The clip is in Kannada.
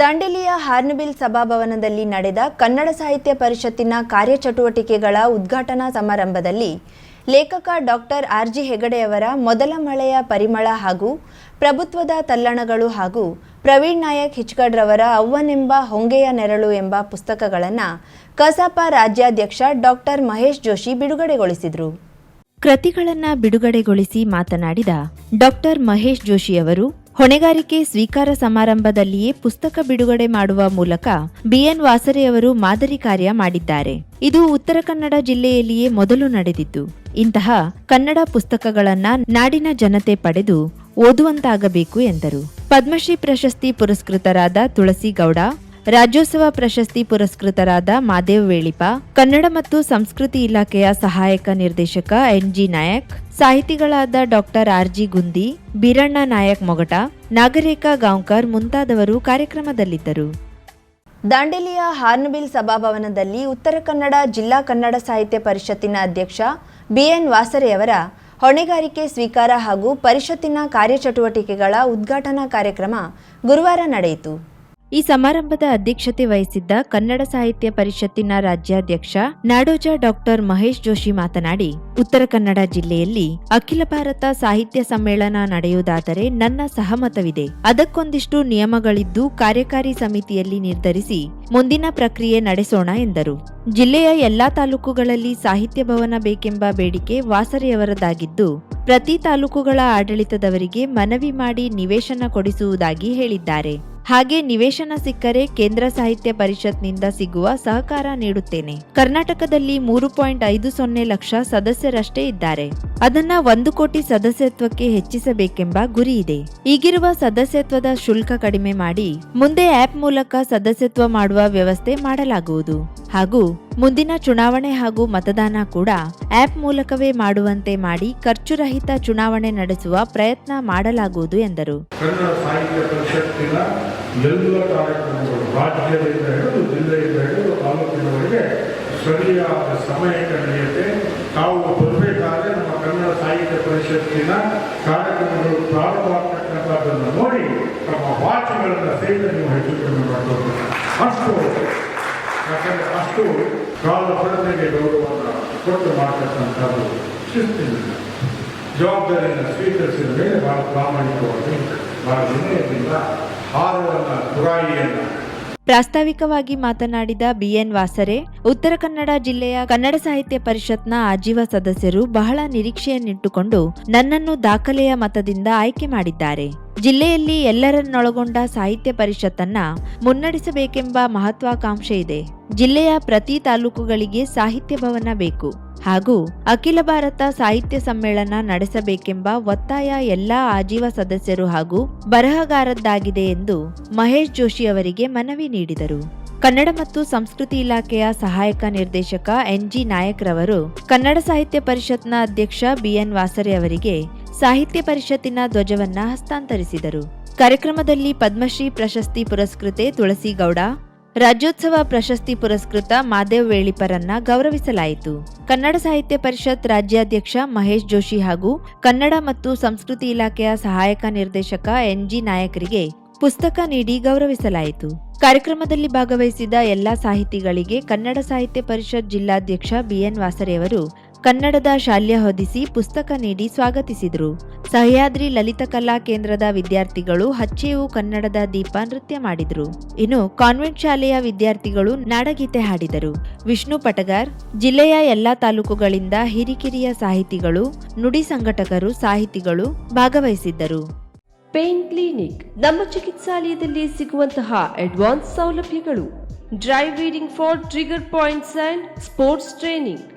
ದಾಂಡೇಲಿಯ ಹಾರ್ನ್ಬಿಲ್ ಸಭಾಭವನದಲ್ಲಿ ನಡೆದ ಕನ್ನಡ ಸಾಹಿತ್ಯ ಪರಿಷತ್ತಿನ ಕಾರ್ಯಚಟುವಟಿಕೆಗಳ ಉದ್ಘಾಟನಾ ಸಮಾರಂಭದಲ್ಲಿ ಲೇಖಕ ಡಾಕ್ಟರ್ ಆರ್ ಜಿ ಹೆಗಡೆಯವರ ಮೊದಲ ಮಳೆಯ ಪರಿಮಳ ಹಾಗೂ ಪ್ರಭುತ್ವದ ತಲ್ಲಣಗಳು ಹಾಗೂ ಪ್ರವೀಣ್ ನಾಯಕ್ ಹಿಚ್ಕಡ್ರವರ ಅವ್ವನೆಂಬ ಹೊಂಗೆಯ ನೆರಳು ಎಂಬ ಪುಸ್ತಕಗಳನ್ನು ಕಸಾಪ ರಾಜ್ಯಾಧ್ಯಕ್ಷ ಡಾಕ್ಟರ್ ಮಹೇಶ್ ಜೋಶಿ ಬಿಡುಗಡೆಗೊಳಿಸಿದರು. ಕೃತಿಗಳನ್ನು ಬಿಡುಗಡೆಗೊಳಿಸಿ ಮಾತನಾಡಿದ ಡಾಕ್ಟರ್ ಮಹೇಶ್ ಜೋಶಿಯವರು ಹೊಣೆಗಾರಿಕೆ ಸ್ವೀಕಾರ ಸಮಾರಂಭದಲ್ಲಿಯೇ ಪುಸ್ತಕ ಬಿಡುಗಡೆ ಮಾಡುವ ಮೂಲಕ ಬಿಎನ್ ವಾಸರೆಯವರು ಮಾದರಿ ಕಾರ್ಯ ಮಾಡಿದ್ದಾರೆ. ಇದು ಉತ್ತರ ಕನ್ನಡ ಜಿಲ್ಲೆಯಲ್ಲಿಯೇ ಮೊದಲು ನಡೆದಿದ್ದು. ಇಂತಹ ಕನ್ನಡ ಪುಸ್ತಕಗಳನ್ನ ನಾಡಿನ ಜನತೆ ಪಡೆದು ಓದುವಂತಾಗಬೇಕು ಎಂದರು. ಪದ್ಮಶ್ರೀ ಪ್ರಶಸ್ತಿ ಪುರಸ್ಕೃತರಾದ ತುಳಸಿ ಗೌಡ ರಾಜ್ಯೋತ್ಸವ ಪ್ರಶಸ್ತಿ ಪುರಸ್ಕೃತರಾದ ಮಾದೇವ್ ವೇಳಿಪ, ಕನ್ನಡ ಮತ್ತು ಸಂಸ್ಕೃತಿ ಇಲಾಖೆಯ ಸಹಾಯಕ ನಿರ್ದೇಶಕ NG Nayak ಸಾಹಿತಿಗಳಾದ doctor R G Gundi, Biranna Nayak Mogata, Nagarekha Gaonkar ಮುಂತಾದವರು ಕಾರ್ಯಕ್ರಮದಲ್ಲಿದ್ದರು. ದಾಂಡೇಲಿಯ ಹಾರ್ನ್ಬಿಲ್ ಸಭಾಭವನದಲ್ಲಿ ಉತ್ತರ ಕನ್ನಡ ಜಿಲ್ಲಾ ಕನ್ನಡ ಸಾಹಿತ್ಯ ಪರಿಷತ್ತಿನ ಅಧ್ಯಕ್ಷ ಬಿಎನ್ ವಾಸರೆಯವರ ಹೊಣೆಗಾರಿಕೆ ಸ್ವೀಕಾರ ಹಾಗೂ ಪರಿಷತ್ತಿನ ಕಾರ್ಯಚಟುವಟಿಕೆಗಳ ಉದ್ಘಾಟನಾ ಕಾರ್ಯಕ್ರಮ ಗುರುವಾರ ನಡೆಯಿತು. ಈ ಸಮಾರಂಭದ ಅಧ್ಯಕ್ಷತೆ ವಹಿಸಿದ್ದ ಕನ್ನಡ ಸಾಹಿತ್ಯ ಪರಿಷತ್ತಿನ ರಾಜ್ಯಾಧ್ಯಕ್ಷ ನಾಡೋಜ ಡಾಕ್ಟರ್ ಮಹೇಶ್ ಜೋಶಿ ಮಾತನಾಡಿ, ಉತ್ತರ ಕನ್ನಡ ಜಿಲ್ಲೆಯಲ್ಲಿ ಅಖಿಲ ಭಾರತ ಸಾಹಿತ್ಯ ಸಮ್ಮೇಳನ ನಡೆಯುವುದಾದರೆ ನನ್ನ ಸಹಮತವಿದೆ. ಅದಕ್ಕೊಂದಿಷ್ಟು ನಿಯಮಗಳಿದ್ದು ಕಾರ್ಯಕಾರಿ ಸಮಿತಿಯಲ್ಲಿ ನಿರ್ಧರಿಸಿ ಮುಂದಿನ ಪ್ರಕ್ರಿಯೆ ನಡೆಸೋಣ ಎಂದರು. ಜಿಲ್ಲೆಯ ಎಲ್ಲಾ ತಾಲೂಕುಗಳಲ್ಲಿ ಸಾಹಿತ್ಯ ಭವನ ಬೇಕೆಂಬ ಬೇಡಿಕೆ ವಾಸರಿಯವರದಾಗಿದ್ದು, ಪ್ರತಿ ತಾಲೂಕುಗಳ ಆಡಳಿತದವರಿಗೆ ಮನವಿ ಮಾಡಿ ನಿವೇಶನ ಕೊಡಿಸುವುದಾಗಿ ಹೇಳಿದ್ದಾರೆ. ಹಾಗೆ ನಿವೇಶನ ಸಿಕ್ಕರೆ ಕೇಂದ್ರ ಸಾಹಿತ್ಯ ಪರಿಷತ್ನಿಂದ ಸಿಗುವ ಸಹಕಾರ ನೀಡುತ್ತೇನೆ. ಕರ್ನಾಟಕದಲ್ಲಿ ಮೂರು ಪಾಯಿಂಟ್ ಐದು ಸೊನ್ನೆ ಲಕ್ಷ ಸದಸ್ಯರಷ್ಟೇ ಇದ್ದಾರೆ. ಅದನ್ನ ಒಂದು ಕೋಟಿ ಸದಸ್ಯತ್ವಕ್ಕೆ ಹೆಚ್ಚಿಸಬೇಕೆಂಬ ಗುರಿ ಇದೆ. ಈಗಿರುವ ಸದಸ್ಯತ್ವದ ಶುಲ್ಕ ಕಡಿಮೆ ಮಾಡಿ ಮುಂದೆ ಆಪ್ ಮೂಲಕ ಸದಸ್ಯತ್ವ ಮಾಡುವ ವ್ಯವಸ್ಥೆ ಮಾಡಲಾಗುವುದು. ಹಾಗೂ ಮುಂದಿನ ಚುನಾವಣೆ ಹಾಗೂ ಮತದಾನ ಕೂಡ ಆಪ್ ಮೂಲಕವೇ ಮಾಡುವಂತೆ ಮಾಡಿ ಖರ್ಚುರಹಿತ ಚುನಾವಣೆ ನಡೆಸುವ ಪ್ರಯತ್ನ ಮಾಡಲಾಗುವುದು ಎಂದರು. ಸಾಹಿತ್ಯ ಪರಿಷತ್ತಿನ ಕಾರ್ಯಕ್ರಮಗಳು ನೋಡಿ ತಮ್ಮ ಹೆಚ್ಚು ಅಷ್ಟು ಯಾಕಂದರೆ ಅಷ್ಟು ಕಾಲ ಪಡೆದಿಗೆ ಗೌರವವನ್ನು ಕೊಟ್ಟು ಮಾಡ್ತಕ್ಕಂಥದ್ದು ಶಿಸ್ತಿನಿಂದ ಜವಾಬ್ದಾರಿಯನ್ನು ಸ್ವೀಕರಿಸಿದ ಮೇಲೆ ಬಹಳ ಪ್ರಾಮಾಣಿಕವಾಗಿ ಬಹಳ ವಿನಯದಿಂದ ಹಾರವನ್ನು ತುರಾಯಿಯನ್ನು ಪ್ರಾಸ್ತಾವಿಕವಾಗಿ ಮಾತನಾಡಿದ ಬಿಎನ್ ವಾಸರೆ, ಉತ್ತರ ಕನ್ನಡ ಜಿಲ್ಲೆಯ ಕನ್ನಡ ಸಾಹಿತ್ಯ ಪರಿಷತ್ನ ಆಜೀವ ಸದಸ್ಯರು ಬಹಳ ನಿರೀಕ್ಷೆಯನ್ನಿಟ್ಟುಕೊಂಡು ನನ್ನನ್ನು ದಾಖಲೆಯ ಮತದಿಂದ ಆಯ್ಕೆ ಮಾಡಿದ್ದಾರೆ. ಜಿಲ್ಲೆಯಲ್ಲಿ ಎಲ್ಲರನ್ನೊಳಗೊಂಡ ಸಾಹಿತ್ಯ ಪರಿಷತ್ತನ್ನ ಮುನ್ನಡೆಸಬೇಕೆಂಬ ಮಹತ್ವಾಕಾಂಕ್ಷೆ ಇದೆ. ಜಿಲ್ಲೆಯ ಪ್ರತಿ ತಾಲೂಕುಗಳಿಗೆ ಸಾಹಿತ್ಯ ಭವನ ಬೇಕು. ಹಾಗೂ ಅಖಿಲ ಭಾರತ ಸಾಹಿತ್ಯ ಸಮ್ಮೇಳನ ನಡೆಸಬೇಕೆಂಬ ಒತ್ತಾಯ ಎಲ್ಲಾ ಆಜೀವ ಸದಸ್ಯರು ಹಾಗೂ ಬರಹಗಾರದ್ದಾಗಿದೆ ಎಂದು ಮಹೇಶ್ ಜೋಶಿ ಅವರಿಗೆ ಮನವಿ ನೀಡಿದರು. ಕನ್ನಡ ಮತ್ತು ಸಂಸ್ಕೃತಿ ಇಲಾಖೆಯ ಸಹಾಯಕ ನಿರ್ದೇಶಕ ನಾಯಕ್ ರವರು ಕನ್ನಡ ಸಾಹಿತ್ಯ ಪರಿಷತ್ನ ಅಧ್ಯಕ್ಷ ಬಿಎನ್ ವಾಸರೆ ಅವರಿಗೆ ಸಾಹಿತ್ಯ ಪರಿಷತ್ತಿನ ಧ್ವಜವನ್ನ ಹಸ್ತಾಂತರಿಸಿದರು. ಕಾರ್ಯಕ್ರಮದಲ್ಲಿ ಪದ್ಮಶ್ರೀ ಪ್ರಶಸ್ತಿ ಪುರಸ್ಕೃತೆ ತುಳಸಿ ಗೌಡ ರಾಜ್ಯೋತ್ಸವ ಪ್ರಶಸ್ತಿ ಪುರಸ್ಕೃತ ಮಾದೇವ್ ವೇಳಿಪರನ್ನ ಗೌರವಿಸಲಾಯಿತು. ಕನ್ನಡ ಸಾಹಿತ್ಯ ಪರಿಷತ್ ರಾಜ್ಯಾಧ್ಯಕ್ಷ ಮಹೇಶ್ ಜೋಶಿ ಹಾಗೂ ಕನ್ನಡ ಮತ್ತು ಸಂಸ್ಕೃತಿ ಇಲಾಖೆಯ ಸಹಾಯಕ ನಿರ್ದೇಶಕ ಎನ್ಜಿ ನಾಯಕರಿಗೆ ಪುಸ್ತಕ ನೀಡಿ ಗೌರವಿಸಲಾಯಿತು. ಕಾರ್ಯಕ್ರಮದಲ್ಲಿ ಭಾಗವಹಿಸಿದ ಎಲ್ಲಾ ಸಾಹಿತಿಗಳಿಗೆ ಕನ್ನಡ ಸಾಹಿತ್ಯ ಪರಿಷತ್ ಜಿಲ್ಲಾಧ್ಯಕ್ಷ ಬಿಎನ್ ವಾಸರೆಯವರು ಕನ್ನಡದ ಶಾಲ್ಯ ಹೊದಿಸಿ ಪುಸ್ತಕ ನೀಡಿ ಸ್ವಾಗತಿಸಿದರು. ಸಹ್ಯಾದ್ರಿ ಲಲಿತ ಕಲಾ ಕೇಂದ್ರದ ವಿದ್ಯಾರ್ಥಿಗಳು ಹಚ್ಚೇವು ಕನ್ನಡದ ದೀಪ ನೃತ್ಯ ಮಾಡಿದರು. ಇನ್ನು ಕಾನ್ವೆಂಟ್ ಶಾಲೆಯ ವಿದ್ಯಾರ್ಥಿಗಳು ನಾಡಗೀತೆ ಹಾಡಿದರು. ವಿಷ್ಣು ಪಟಗಾರ್, ಜಿಲ್ಲೆಯ ಎಲ್ಲಾ ತಾಲೂಕುಗಳಿಂದ ಹಿರಿಕಿರಿಯ ಸಾಹಿತಿಗಳು, ನುಡಿ ಸಂಘಟಕರು, ಸಾಹಿತಿಗಳು ಭಾಗವಹಿಸಿದ್ದರು. ಪೇನ್ ಕ್ಲಿನಿಕ್, ನಮ್ಮ ಚಿಕಿತ್ಸಾಲಯದಲ್ಲಿ ಸಿಗುವಂತಹ ಅಡ್ವಾನ್ಸ್ ಸೌಲಭ್ಯಗಳು. Dry needling for trigger points and sports training.